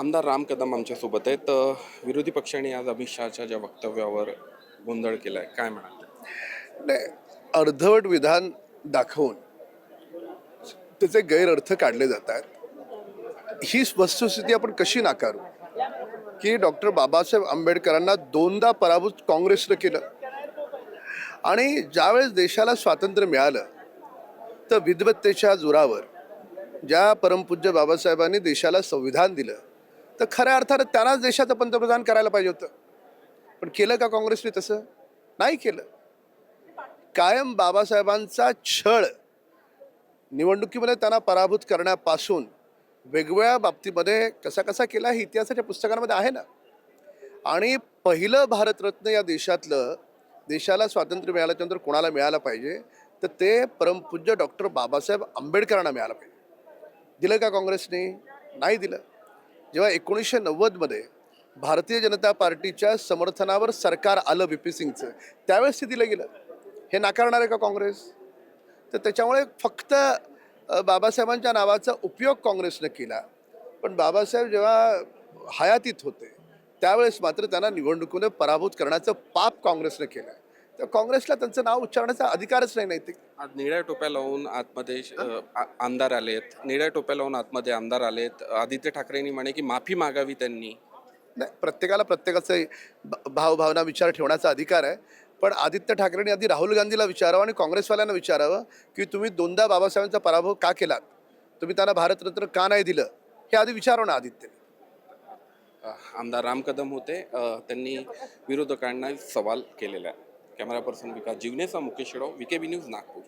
आमदार राम कदम आमच्यासोबत आहेत. विरोधी पक्षाने आज अमित शहाच्या ज्या वक्तव्यावर गोंधळ केलाय काय म्हणाल? नाही अर्धवट विधान दाखवून त्याचे गैरअर्थ काढले जातात. ही वस्तुस्थिती आपण कशी नाकारू? की डॉक्टर बाबासाहेब आंबेडकरांना दोनदा पराभूत काँग्रेसनं केलं आणि ज्यावेळेस देशाला स्वातंत्र्य मिळालं तर विद्वत्तेच्या जोरावर ज्या परमपूज्य बाबासाहेबांनी देशाला संविधान दिलं तर खऱ्या अर्थानं त्यांनाच देशाचं पंतप्रधान करायला पाहिजे होतं. पण केलं का काँग्रेसने तसं? नाही केलं. कायम बाबासाहेबांचा छळ निवडणुकीमध्ये त्यांना पराभूत करण्यापासून वेगवेगळ्या बाबतीमध्ये कसा कसा केला हे इतिहासाच्या पुस्तकांमध्ये आहे ना. आणि पहिलं भारतरत्न या देशातलं देशाला स्वातंत्र्य मिळाल्याच्यानंतर कोणाला मिळालं पाहिजे? तर ते परमपूज्य डॉक्टर बाबासाहेब आंबेडकरांना मिळालं पाहिजे. दिलं का काँग्रेसने? नाही दिलं. जेव्हा एकोणीसशे नव्वदमध्ये भारतीय जनता पार्टीच्या समर्थनावर सरकार आलं व्ही पी सिंगचं त्यावेळेस स्थितीला गेलं. हे नाकारणार आहे का काँग्रेस? तर त्याच्यामुळे फक्त बाबासाहेबांच्या नावाचा उपयोग काँग्रेसनं केला. पण बाबासाहेब जेव्हा हयातीत होते त्यावेळेस मात्र त्यांना निवडणुकीने पराभूत करण्याचं पाप काँग्रेसनं केलं तर काँग्रेसला त्यांचं नाव उच्चारण्याचा अधिकारच नाही नैतिक आज निळ्या टोप्या लावून आतमध्ये अ, आ- आमदार आलेत. निळ्या टोप्या लावून आतमध्ये आमदार आलेत. आदित्य ठाकरेंनी म्हणे की माफी मागावी त्यांनी. नाही प्रत्येकाला प्रत्येकाचं भ- भावभावना विचार ठेवण्याचा अधिकार आहे. पण आदित्य ठाकरेंनी आधी राहुल गांधीला विचारावं आणि काँग्रेसवाल्यांना विचारावं की तुम्ही दोनदा बाबासाहेबांचा पराभव का केलात? तुम्ही त्यांना भारतरत्न का नाही दिलं? हे आधी विचारावं ना आदित्यने. अ, आमदार राम कदम होते. अ, त्यांनी विरोधकांना सवाल केलेला आहे. કેમેરા પર્સન વિકાસ જીવનેસા મુકેશ રાવ વીકેબી ન્યૂઝ નાગપુર.